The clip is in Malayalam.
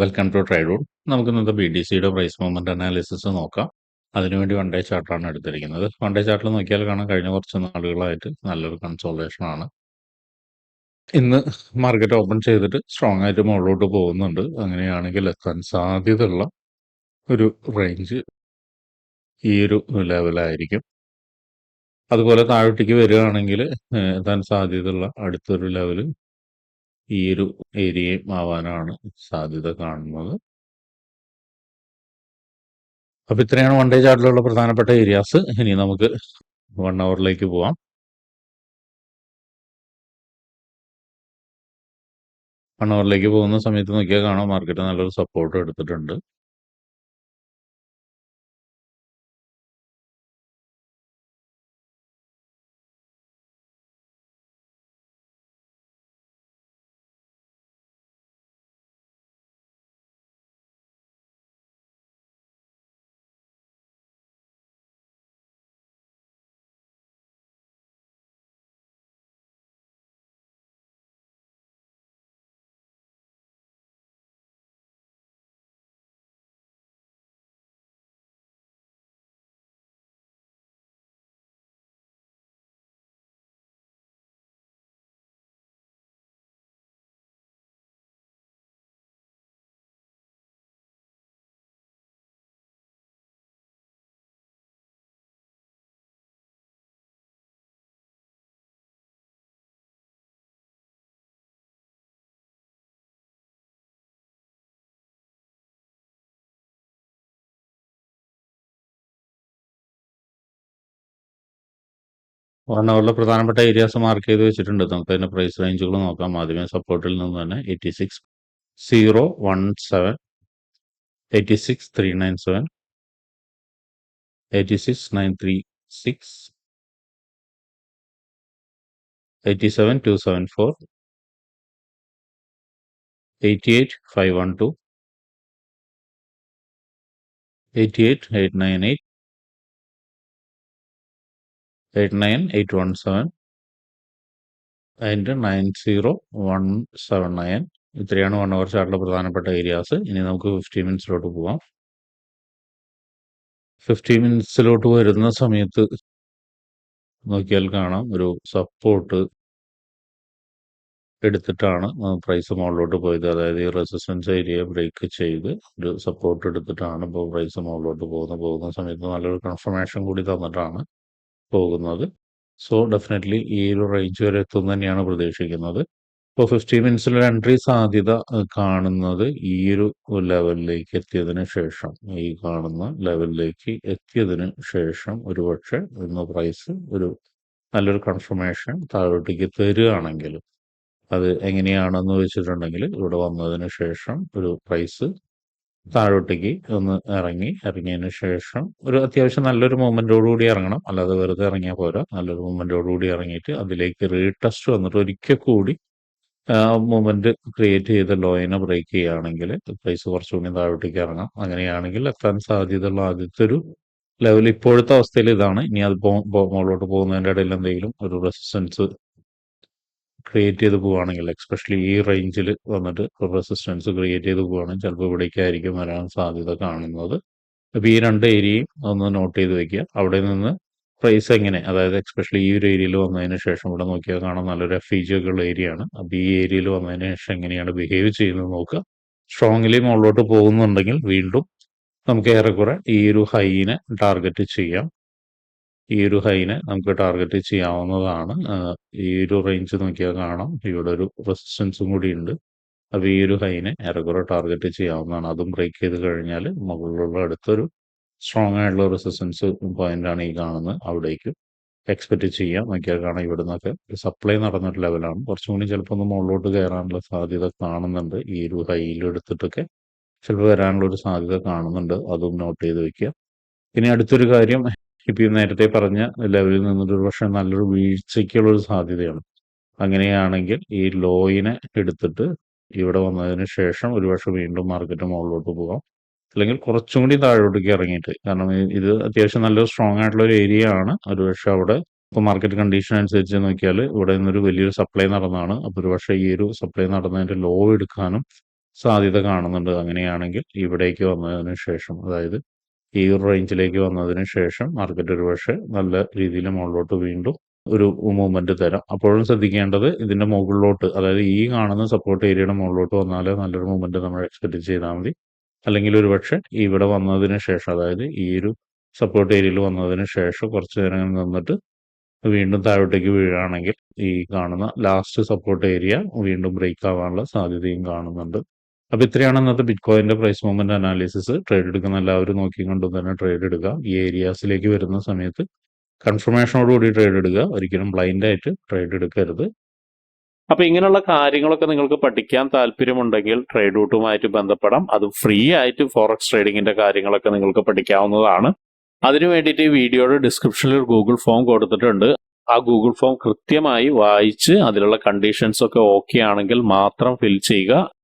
വെൽക്കം ടു ട്രൈഡൂൺ നമുക്ക് ഇന്നത്തെ ബി ഡി സിയുടെ പ്രൈസ് മൂവ്മെന്റ് അനാലിസിസ് നോക്കാം. അതിനുവേണ്ടി വൺ ഡേ ചാർട്ടാണ് എടുത്തിരിക്കുന്നത്. വൺ ഡേ ചാർട്ടിൽ നോക്കിയാൽ കാണാം കഴിഞ്ഞ കുറച്ച് നാളുകളായിട്ട് നല്ലൊരു കൺസോൾട്ടേഷൻ ആണ്. ഇന്ന് മാർക്കറ്റ് ഓപ്പൺ ചെയ്തിട്ട് സ്ട്രോങ് ആയിട്ട് മുകളിലോട്ട് പോകുന്നുണ്ട്. അങ്ങനെയാണെങ്കിൽ എത്താൻ സാധ്യതയുള്ള ഒരു റേഞ്ച് ഈ ഒരു ലെവലായിരിക്കും അതുപോലെ താഴോട്ടേക്ക് വരികയാണെങ്കിൽ എത്താൻ സാധ്യതയുള്ള അടുത്തൊരു ലെവൽ ഈ ഒരു ഏരിയയും ആവാനാണ് സാധ്യത കാണുന്നത്. അപ്പൊ ഇത്രയാണ് വൺ ഡേ ചാർട്ടിലുള്ള പ്രധാനപ്പെട്ട ഏരിയാസ് ഇനി നമുക്ക് വൺ അവറിലേക്ക് പോവാം. വൺ അവറിലേക്ക് പോകുന്ന സമയത്ത് നോക്കിയാൽ കാണാം മാർക്കറ്റ് നല്ലൊരു സപ്പോർട്ട് എടുത്തിട്ടുണ്ട്. അവറിലെ പ്രധാനപ്പെട്ട ഏരിയാസ് മാർക്ക് ചെയ്ത് വെച്ചിട്ടുണ്ട്. നമുക്ക് അതിന്റെ പ്രൈസ് റേഞ്ചുകൾ നോക്കാം. ആദ്യമേ സപ്പോർട്ടിൽ നിന്ന് തന്നെ eighty six zero one seven eighty six three nine seven eighty six nine three six eighty seven two seven four eighty eight five one two eighty eight eight nine eight eight nine eight one seven അതിന്റെ nine zero one seven nine ഇത്രയാണ് വൺ അവർ ചാർട്ടിലെ പ്രധാനപ്പെട്ട ഏരിയാസ് ഇനി നമുക്ക് ഫിഫ്റ്റി മിനിറ്റ്സിലോട്ട് പോവാം. ഫിഫ്റ്റി മിനിറ്റ്സിലോട്ട് വരുന്ന സമയത്ത് നോക്കിയാൽ കാണാം. ഒരു സപ്പോർട്ട് എടുത്തിട്ടാണ് പ്രൈസ് മുകളിലോട്ട് പോയത്. അതായത് ഈ റെസിസ്റ്റൻസ് ഏരിയ ബ്രേക്ക് ചെയ്ത് ഒരു സപ്പോർട്ട് എടുത്തിട്ടാണ് ഇപ്പോൾ പ്രൈസ് മുകളിലോട്ട് പോകുന്നത്. പോകുന്ന സമയത്ത് നല്ലൊരു കൺഫർമേഷൻ കൂടി തന്നിട്ടാണ് പോകുന്നത്. സോ ഡെഫിനറ്റ്ലി ഈ ഒരു റേഞ്ച് വരെ എത്തും തന്നെയാണ് പ്രതീക്ഷിക്കുന്നത്. ഇപ്പോൾ ഫിഫ്റ്റി മിനിറ്റ്സിൽ എൻട്രി സാധ്യത കാണുന്നത് ഈ ഒരു ലെവലിലേക്ക് എത്തിയതിന് ശേഷം. ഈ കാണുന്ന ലെവലിലേക്ക് എത്തിയതിന് ശേഷം ഒരുപക്ഷെ ഇന്ന് പ്രൈസ് ഒരു നല്ലൊരു കൺഫർമേഷൻ താഴോട്ടേക്ക് തരികയാണെങ്കിൽ അത് എങ്ങനെയാണെന്ന് വെച്ചിട്ടുണ്ടെങ്കിൽ ഇവിടെ വന്നതിന് ശേഷം ഒരു പ്രൈസ് താഴോട്ടേക്ക് ഒന്ന് ഇറങ്ങി ഇറങ്ങിയതിന് ശേഷം ഒരു അത്യാവശ്യം നല്ലൊരു മൂവ്മെന്റോടുകൂടി ഇറങ്ങണം. അല്ലാതെ വെറുതെ ഇറങ്ങിയാൽ പോരാ. നല്ലൊരു മൂവ്മെന്റോടുകൂടി ഇറങ്ങിയിട്ട് അതിലേക്ക് റീടെസ്റ്റ് വന്നിട്ട് ഒരിക്കൽ കൂടി മൂവ്മെന്റ് ക്രിയേറ്റ് ചെയ്ത ലോയിനെ ബ്രേക്ക് ചെയ്യുകയാണെങ്കിൽ പ്രൈസ് കുറച്ചുകൂടി താഴോട്ടേക്ക് ഇറങ്ങാം. അങ്ങനെയാണെങ്കിൽ എത്താൻ സാധ്യതയുള്ള ആദ്യത്തെ ഒരു ലെവൽ ഇപ്പോഴത്തെ അവസ്ഥയിൽ ഇതാണ്. ഇനി അത് മുകളിലോട്ട് പോകുന്നതിന്റെ ഇടയിൽ എന്തെങ്കിലും ഒരു റെസിസ്റ്റൻസ് ക്രിയേറ്റ് ചെയ്ത് പോവുകയാണെങ്കിൽ എക്സ്പെഷ്യലി ഈ റേഞ്ചിൽ വന്നിട്ട് റെസിസ്റ്റൻസ് ക്രിയേറ്റ് ചെയ്ത് പോവുകയാണെങ്കിൽ ചിലപ്പോൾ ഇവിടേക്കായിരിക്കും വരാൻ സാധ്യത കാണുന്നത്. അപ്പോൾ ഈ രണ്ട് ഏരിയയും ഒന്ന് നോട്ട് ചെയ്ത് വെക്കുക. അവിടെ നിന്ന് പ്രൈസ് എങ്ങനെ അതായത് എക്സ്പെഷ്യലി ഈ ഒരു ഏരിയയിൽ വന്നതിന് ശേഷം ഇവിടെ നോക്കിയാൽ കാണാൻ നല്ലൊരു എഫ് ഇ ജി ഒക്കെ ഉള്ള ഏരിയ ആണ്. അപ്പോൾ ഈ ഏരിയയിൽ വന്നതിന് ശേഷം എങ്ങനെയാണ് ബിഹേവ് ചെയ്യുന്നത് നോക്കുക. സ്ട്രോങ്ലി മുകളിലോട്ട് പോകുന്നുണ്ടെങ്കിൽ വീണ്ടും നമുക്ക് ഏറെക്കുറെ ഈ ഒരു ഹൈനെ ടാർഗറ്റ് ചെയ്യാം. ഈ ഒരു ഹൈനെ നമുക്ക് ടാർഗറ്റ് ചെയ്യാവുന്നതാണ്. ഈ ഒരു റേഞ്ച് നോക്കിയാൽ കാണാം. ഇവിടെ ഒരു റെസിസ്റ്റൻസും കൂടി ഉണ്ട്. അപ്പോൾ ഈ ഒരു ഹൈനെ ഏറെക്കുറെ ടാർഗറ്റ് ചെയ്യാവുന്നതാണ്. അതും ബ്രേക്ക് ചെയ്ത് കഴിഞ്ഞാൽ മുകളിലുള്ള അടുത്തൊരു സ്ട്രോങ് ആയിട്ടുള്ള റെസിസ്റ്റൻസ് പോയിന്റ് ആണ് ഈ കാണുന്നത്. അവിടേക്ക് എക്സ്പെക്ട് ചെയ്യാം. നോക്കിയാൽ കാണാം ഇവിടെ നിന്നൊക്കെ സപ്ലൈ നടന്നൊരു ലെവലാണ് കുറച്ചും കൂടി ചിലപ്പോൾ ഒന്ന് മുകളിലോട്ട് കയറാനുള്ള സാധ്യത കാണുന്നുണ്ട്. ഈ ഒരു ഹൈയിൽ എടുത്തിട്ടൊക്കെ ചിലപ്പോൾ വരാനുള്ള ഒരു സാധ്യത കാണുന്നുണ്ട്. അതും നോട്ട് ചെയ്ത് വെക്കുക. പിന്നെ അടുത്തൊരു കാര്യം ഇപ്പം നേരത്തെ പറഞ്ഞ ലെവലിൽ നിന്നിട്ട് ഒരു പക്ഷേ നല്ലൊരു വീഴ്ചയ്ക്കുള്ള ഒരു സാധ്യതയാണ് അങ്ങനെയാണെങ്കിൽ ഈ ലോയിനെ എടുത്തിട്ട് ഇവിടെ വന്നതിന് ശേഷം ഒരുപക്ഷെ വീണ്ടും മാർക്കറ്റ് മുകളിലോട്ട് പോകാം. അല്ലെങ്കിൽ കുറച്ചും കൂടി താഴോട്ടേക്ക് ഇറങ്ങിയിട്ട്. കാരണം ഇത് അത്യാവശ്യം നല്ലൊരു സ്ട്രോങ് ആയിട്ടുള്ള ഒരു ഏരിയ ആണ്. ഒരുപക്ഷെ അവിടെ ഇപ്പോൾ മാർക്കറ്റ് കണ്ടീഷൻ അനുസരിച്ച് നോക്കിയാൽ ഇവിടെ നിന്നൊരു വലിയൊരു സപ്ലൈ നടന്നതാണ് അപ്പോൾ ഒരുപക്ഷെ ഈ ഒരു സപ്ലൈ നടന്നതിന്റെ ലോ എടുക്കാനും സാധ്യത കാണുന്നുണ്ട്. അങ്ങനെയാണെങ്കിൽ ഇവിടേക്ക് വന്നതിന് ശേഷം അതായത് ഈ ഒരു റേഞ്ചിലേക്ക് വന്നതിന് ശേഷം മാർക്കറ്റ് ഒരുപക്ഷെ നല്ല രീതിയിൽ മുകളിലോട്ട് വീണ്ടും ഒരു മൂവ്മെന്റ് തരാം. അപ്പോഴും ശ്രദ്ധിക്കേണ്ടത് ഇതിന്റെ മുകളിലോട്ട് അതായത് ഈ കാണുന്ന സപ്പോർട്ട് ഏരിയയുടെ മുകളിലോട്ട് വന്നാലേ നല്ലൊരു മൂവ്മെന്റ് നമ്മൾ എക്സ്പെക്ട് ചെയ്താൽ മതി. അല്ലെങ്കിൽ ഒരുപക്ഷെ ഇവിടെ വന്നതിന് ശേഷം അതായത് ഈ ഒരു സപ്പോർട്ട് ഏരിയയിൽ വന്നതിന് ശേഷം കുറച്ച് നേരം നിന്നിട്ട് വീണ്ടും താഴോട്ടേക്ക് വീഴുകയാണെങ്കിൽ ഈ കാണുന്ന ലാസ്റ്റ് സപ്പോർട്ട് ഏരിയ വീണ്ടും ബ്രേക്ക് ആവാനുള്ള സാധ്യതയും കാണുന്നുണ്ട്. അപ്പോൾ ഇത്രയാണ് ഇന്നത്തെ bit price movement analysis trade എടുക്കുന്ന എല്ലാവരും നോക്കിക്കൊണ്ടും തന്നെ ട്രേഡ് എടുക്കുക. ഈ ഏരിയാസിലേക്ക് വരുന്ന സമയത്ത് കൺഫർമേഷനോടുകൂടി ട്രേഡ് എടുക്കുക. ഒരിക്കലും ബ്ലൈൻഡ് ആയിട്ട് ട്രേഡ് എടുക്കരുത്. അപ്പൊ ഇങ്ങനെയുള്ള കാര്യങ്ങളൊക്കെ നിങ്ങൾക്ക് പഠിക്കാൻ താല്പര്യമുണ്ടെങ്കിൽ ട്രേഡ് റൂട്ടുമായിട്ട് ബന്ധപ്പെടാം. അത് ഫ്രീ ആയിട്ട് ഫോറക്സ് ട്രേഡിങ്ങിന്റെ കാര്യങ്ങളൊക്കെ നിങ്ങൾക്ക് പഠിക്കാവുന്നതാണ്. അതിനു വേണ്ടിയിട്ട് ഈ വീഡിയോയുടെ ഡിസ്ക്രിപ്ഷനിൽ ഒരു ഗൂഗിൾ ഫോം കൊടുത്തിട്ടുണ്ട്. ആ ഗൂഗിൾ ഫോം കൃത്യമായി വായിച്ച് അതിലുള്ള കണ്ടീഷൻസ് ഒക്കെ ഓക്കെ ആണെങ്കിൽ മാത്രം ഫിൽ ചെയ്യുക.